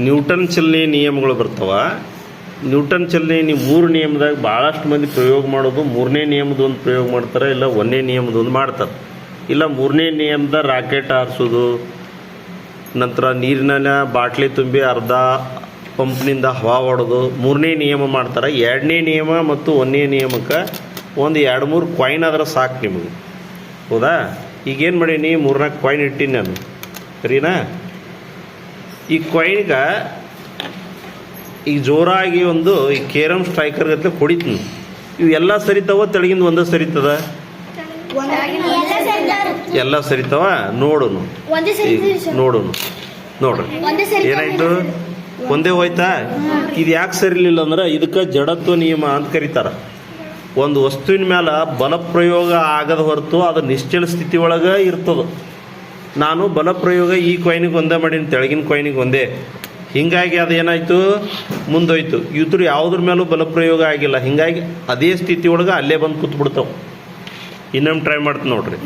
Newton ಚಲನೆ ನಿಯಮಗಳು ಬರ್ತಾವ. ನ್ಯೂಟನ್ ಚಲನೆ ನೀವು ಮೂರು ನಿಯಮದಾಗ ಭಾಳಷ್ಟು ಮಂದಿ ಪ್ರಯೋಗ ಮಾಡೋದು. ಮೂರನೇ ನಿಯಮದ ಒಂದು ಪ್ರಯೋಗ ಮಾಡ್ತಾರೆ, ಇಲ್ಲ ಒಂದನೇ ನಿಯಮದ ಒಂದು ಮಾಡ್ತಾರೆ. ಇಲ್ಲ ಮೂರನೇ ನಿಯಮದ ರಾಕೆಟ್ ಹಾರಿಸೋದು, ನಂತರ ನೀರಿನ ಬಾಟ್ಲಿ ತುಂಬಿ ಅರ್ಧ ಪಂಪ್ನಿಂದ ಹವಾ ಹೊಡೆದು ಮೂರನೇ ನಿಯಮ ಮಾಡ್ತಾರೆ. ಎರಡನೇ ನಿಯಮ ಮತ್ತು ಒಂದನೇ ನಿಯಮಕ್ಕೆ ಒಂದು ಎರಡು ಮೂರು ಕಾಯಿನ್ ಆದ್ರೆ ಸಾಕು ನಿಮಗೆ. ಹೌದಾ? ಈಗೇನು ಮಾಡೀನಿ? ಮೂರ್ನಾಲ್ಕು ಕಾಯಿನ್ ಇಟ್ಟೀನಿ ನಾನು. ಸರಿನಾ? ಈ ಕೊಯ್ಗ ಈಗ ಜೋರಾಗಿ ಒಂದು ಈ ಕೇರಮ್ ಸ್ಟ್ರೈಕರ್ ಗತ್ಲೆ ಹೊಡಿತೀನಿ ಇವು ಎಲ್ಲ ಸರಿತಾವ? ತೆಳಗಿಂದ ಒಂದೇ ಸರಿತದ? ಎಲ್ಲ ಸರಿತಾವ? ನೋಡುನು. ನೋಡುನು. ನೋಡ್ರಿ. ಏನಾಯ್ತು? ಒಂದೇ ಹೋಯ್ತಾ? ಇದು ಯಾಕೆ ಸರಿಲಿಲ್ಲ ಅಂದ್ರೆ ಇದಕ್ಕೆ ಜಡತ್ವ ನಿಯಮ ಅಂತ ಕರೀತಾರ. ಒಂದು ವಸ್ತುವಿನ ಮೇಲೆ ಬಲಪ್ರಯೋಗ ಆಗದ ಹೊರತು ಅದು ನಿಶ್ಚಲ ಸ್ಥಿತಿ ಒಳಗೆ ಇರ್ತದ. ನಾನು ಬಲಪ್ರಯೋಗ ಈ ಕಾಯಿನಿಗೆ ಒಂದೇ ಮಾಡೀನಿ ತೆಳಗಿನ ಕಾಯಿನಿಗೆ ಒಂದೇ. ಹಿಂಗಾಗಿ ಅದು ಏನಾಯ್ತು? ಮುಂದೋಯ್ತು. ಇವ್ರು ಯಾವುದ್ರ ಮೇಲೂ ಬಲಪ್ರಯೋಗ ಆಗಿಲ್ಲ. ಹಿಂಗಾಗಿ ಅದೇ ಸ್ಥಿತಿ ಒಳಗೆ ಅಲ್ಲೇ ಬಂದು ಕೂತ್ಬಿಡ್ತಾವೆ. ಇನ್ನೊಮ್ಮೆ ಟ್ರೈ ಮಾಡ್ತೀನಿ ನೋಡ್ರಿ.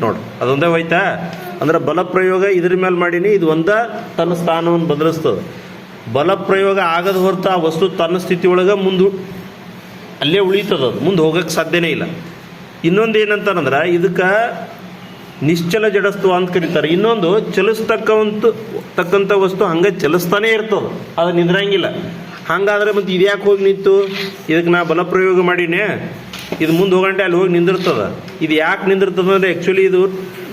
ನೋಡ್ರಿ. ಅದೊಂದೇ ಹೋಯ್ತಾ? ಅಂದ್ರೆ ಬಲಪ್ರಯೋಗ ಇದ್ರ ಮೇಲೆ ಮಾಡೀನಿ ಇದು ಒಂದ ತನ್ನ ಸ್ಥಾನವನ್ನು ಬದಲಿಸ್ತದೆ. ಬಲಪ್ರಯೋಗ ಆಗದ ಹೊರತು ಆ ವಸ್ತು ತನ್ನ ಸ್ಥಿತಿ ಒಳಗೆ ಮುಂದೆ ಅಲ್ಲೇ ಉಳಿತದ ಅದು. ಮುಂದೆ ಹೋಗಕ್ಕೆ ಸಾಧ್ಯನೇ ಇಲ್ಲ. ಇನ್ನೊಂದು ಏನಂತಾನಂದ್ರೆ ಇದಕ್ಕೆ ನಿಶ್ಚಲ ಜಡಸ್ತು ಅಂತ ಕರೀತಾರೆ. ಇನ್ನೊಂದು, ಚಲಿಸ್ತಕ್ಕಂತ ತಕ್ಕಂಥ ವಸ್ತು ಹಂಗೆ ಚಲಿಸ್ತಾನೆ ಇರ್ತದೆ. ಅದು ನಿಂದ್ರಂಗಿಲ್ಲ. ಹಂಗಾದ್ರೆ ಮತ್ತೆ ಇದು ಯಾಕೆ ಹೋಗಿ ನಿಂತು? ಇದಕ್ಕೆ ನಾ ಬಲಪ್ರಯೋಗ ಮಾಡೀನಿ. ಇದು ಮುಂದೆ ಹೋಗಂಟೆ ಅಲ್ಲಿ ಹೋಗಿ ನಿಂದಿರ್ತದ. ಇದು ಯಾಕೆ ನಿಂದಿರ್ತದ ಅಂದರೆ ಆ್ಯಕ್ಚುಲಿ ಇದು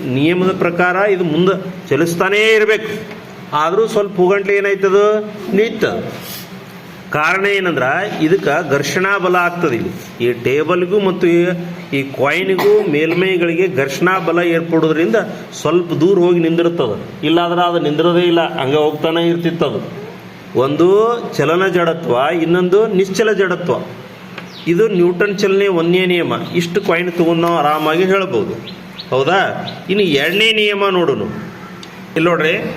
ನಿಯಮದ ಪ್ರಕಾರ ಇದು ಮುಂದೆ ಚಲಿಸ್ತಾನೇ ಇರಬೇಕು. ಆದರೂ ಸ್ವಲ್ಪ ಹೋಗಂಟ್ಲೆ ಏನಾಯ್ತದ? ನಿಂತದ ಕಾರಣ ಏನಂದ್ರೆ ಇದಕ್ಕೆ ಘರ್ಷಣಾ ಬಲ ಆಗ್ತದೆ ಇಲ್ಲಿ. ಈ ಟೇಬಲ್ಗೂ ಮತ್ತು ಈ- ಕಾಯಿನ್ಗೂ ಮೇಲ್ಮೈಗಳಿಗೆ ಘರ್ಷಣಾ ಬಲ ಏರ್ಪಡೋದ್ರಿಂದ ಸ್ವಲ್ಪ ದೂರ ಹೋಗಿ ನಿಂದಿರ್ತದೆ. ಇಲ್ಲಾದ್ರೆ ಅದು ನಿಂದಿರೋದೇ ಇಲ್ಲ, ಹಂಗೆ ಹೋಗ್ತಾನೆ ಇರ್ತಿತ್ತದು. ಒಂದು ಚಲನ ಜಡತ್ವ, ಇನ್ನೊಂದು ನಿಶ್ಚಲ ಜಡತ್ವ. ಇದು ನ್ಯೂಟನ್ ಚಲನೆ ಒಂದನೇ ನಿಯಮ. ಇಷ್ಟು ಕಾಯಿನ್ ತಗೊಂಡು ನಾವು ಆರಾಮಾಗಿ ಹೇಳ್ಬೋದು. ಹೌದಾ? ಇನ್ನು ಎರಡನೇ ನಿಯಮ ನೋಡೋಣ ಇಲ್ಲಿ ನೋಡ್ರಿ.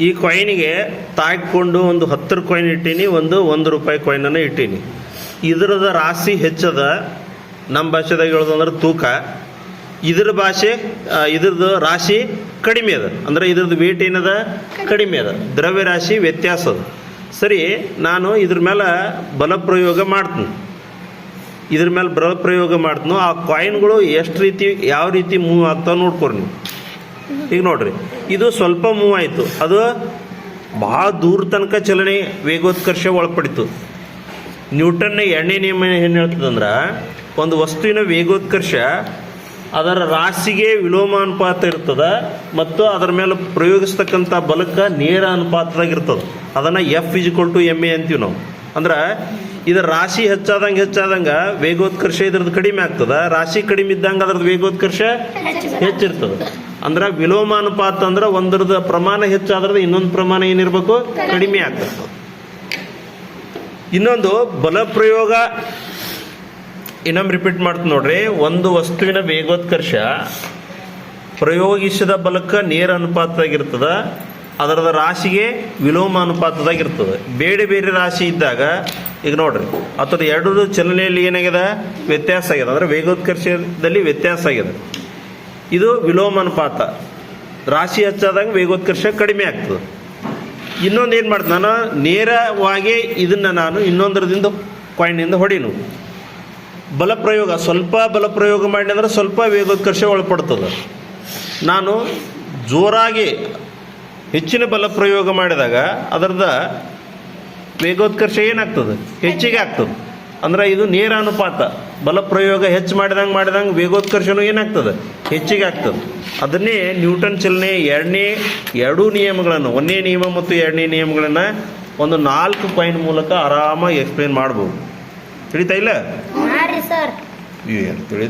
ಈ ಕಾಯಿನಿಗೆ ತಾಗಿಕೊಂಡು ಒಂದು ಹತ್ತರ ಕಾಯಿನ್ ಇಟ್ಟೀನಿ, ಒಂದು ಒಂದು ರೂಪಾಯಿ ಕಾಯಿನನ್ನು ಇಟ್ಟೀನಿ. ಇದರದ ರಾಶಿ ಹೆಚ್ಚದ ನಮ್ಮ ಭಾಷೆದಾಗ ಹೇಳೋದಂದ್ರೆ ತೂಕ. ಇದ್ರ ಭಾಷೆ ಇದ್ರದ್ದು ರಾಶಿ ಕಡಿಮೆ ಅದ. ಅಂದ್ರೆ ಇದ್ರದ್ದು ವೇಟ್ ಏನದ? ಕಡಿಮೆ ಅದ. ದ್ರವ್ಯ ರಾಶಿ ವ್ಯತ್ಯಾಸ ಅದ. ಸರಿ, ನಾನು ಇದ್ರ ಮೇಲೆ ಬಲಪ್ರಯೋಗ ಮಾಡ್ತೀನಿ. ಇದ್ರ ಮೇಲೆ ಬಲ ಪ್ರಯೋಗ ಮಾಡ್ತೀನೋ. ಆ ಕಾಯಿನ್ಗಳು ಎಷ್ಟು ರೀತಿ, ಯಾವ ರೀತಿ ಮೂವ್ ಆಗ್ತಾವ ನೋಡ್ಕೊರಿ ನೀವು. ಈಗ ನೋಡ್ರಿ, ಇದು ಸ್ವಲ್ಪ ಮೂವ್ ಆಯಿತು ಅದು ಭಾಳ ದೂರ ತನಕ ಚಲನೆ ವೇಗೋತ್ಕರ್ಷ ಒಳಪಡಿತು. ನ್ಯೂಟನ್ನ ಎಣ್ಣೆ ನಿಯಮ ಏನು ಹೇಳ್ತದಂದ್ರೆ, ಒಂದು ವಸ್ತುವಿನ ವೇಗೋತ್ಕರ್ಷ ಅದರ ರಾಶಿಗೆ ವಿಲೋಮ ಅನುಪಾತ ಇರ್ತದ ಮತ್ತು ಅದರ ಮೇಲೆ ಪ್ರಯೋಗಿಸ್ತಕ್ಕಂಥ ಬಲಕ್ಕೆ ನೇರ ಅನುಪಾತದಾಗ ಇರ್ತದೆ ಅದನ್ನು F is equal to M A ಅಂತೀವಿ ನಾವು. ಅಂದ್ರೆ ಇದರ ರಾಶಿ ಹೆಚ್ಚಾದಂಗೆ ಹೆಚ್ಚಾದಂಗೆ ವೇಗೋತ್ಕರ್ಷ ಇದ್ರದ್ದು ಕಡಿಮೆ ಆಗ್ತದ, ರಾಶಿ ಕಡಿಮೆ ಇದ್ದಂಗೆ ಅದ್ರದ್ದು ವೇಗೋತ್ಕರ್ಷ ಹೆಚ್ಚಿರ್ತದೆ. ಅಂದ್ರೆ ವಿಲೋಮಾನುಪಾತ ಅಂದ್ರೆ ಒಂದರದ ಪ್ರಮಾಣ ಹೆಚ್ಚಾದ್ರದ ಇನ್ನೊಂದು ಪ್ರಮಾಣ ಏನಿರ್ಬೇಕು? ಕಡಿಮೆ ಆಗ್ತದೆ. ಇನ್ನೊಂದು ಬಲ ಪ್ರಯೋಗ ಇನ್ನೊಮ್ಮೆ ರಿಪೀಟ್ ಮಾಡ್ತೀನಿ ನೋಡ್ರಿ. ಒಂದು ವಸ್ತುವಿನ ವೇಗೋತ್ಕರ್ಷ ಪ್ರಯೋಗಿಸಿದ ಬಲಕ್ಕೆ ನೇರ ಅನುಪಾತದಾಗಿರ್ತದ. ಅದರದ ರಾಶಿಗೆ ವಿಲೋಮ ಅನುಪಾತದಾಗಿರ್ತದೆ ಬೇರೆ ಬೇರೆ ರಾಶಿ ಇದ್ದಾಗ, ಈಗ ನೋಡ್ರಿ ಅಥವಾ ಎರಡು ಚಲನೆಯಲ್ಲಿ ಏನಾಗಿದೆ ವ್ಯತ್ಯಾಸ ಆಗಿದೆ ಅಂದ್ರೆ ವೇಗೋತ್ಕರ್ಷದಲ್ಲಿ ವ್ಯತ್ಯಾಸ ಆಗಿದೆ ಇದು ವಿಲೋಮ ಅನುಪಾತ ರಾಶಿ ಹೆಚ್ಚಾದಾಗ ವೇಗೋತ್ಕರ್ಷ ಕಡಿಮೆ ಆಗ್ತದೆ. ಇನ್ನೊಂದು ಏನು ಮಾಡ್ತೀನಿ ನಾನು? ನೇರವಾಗಿ ಇದನ್ನು ನಾನು ಇನ್ನೊಂದರದಿಂದ ಕಾಯಿನಿಂದ ಹೊಡೀನು. ಬಲಪ್ರಯೋಗ, ಸ್ವಲ್ಪ ಬಲಪ್ರಯೋಗ ಮಾಡಿ ಅಂದ್ರೆ ಸ್ವಲ್ಪ ವೇಗೋತ್ಕರ್ಷ ಒಳಪಡ್ತದೆ. ನಾನು ಜೋರಾಗಿ ಹೆಚ್ಚಿನ ಬಲಪ್ರಯೋಗ ಮಾಡಿದಾಗ ಅದರದ ವೇಗೋತ್ಕರ್ಷ ಏನಾಗ್ತದೆ? ಹೆಚ್ಚಿಗೆ ಆಗ್ತದೆ. ಅಂದ್ರೆ ಇದು ನೇರ ಅನುಪಾತ ಬಲಪ್ರಯೋಗ ಹೆಚ್ಚು ಮಾಡಿದಂಗೆ ಮಾಡಿದಂಗೆ ವೇಗೋತ್ಕರ್ಷನೂ ಏನಾಗ್ತದೆ? ಹೆಚ್ಚಿಗೆ ಆಗ್ತದೆ. ಅದನ್ನೇ ನ್ಯೂಟನ್ ಚಲನೆ ಎರಡನೇ ಎರಡೂ ನಿಯಮಗಳನ್ನು ಒಂದನೇ ನಿಯಮ ಮತ್ತು ಎರಡನೇ ನಿಯಮಗಳನ್ನು ಒಂದು ನಾಲ್ಕು ಪಾಯಿಂಟ್ ಮೂಲಕ ಆರಾಮಾಗಿ ಎಕ್ಸ್ಪ್ಲೇನ್ ಮಾಡ್ಬೋದು. ತಿಳಿತಾ ಇಲ್ಲ? ಏನು ತಿಳಿತಾ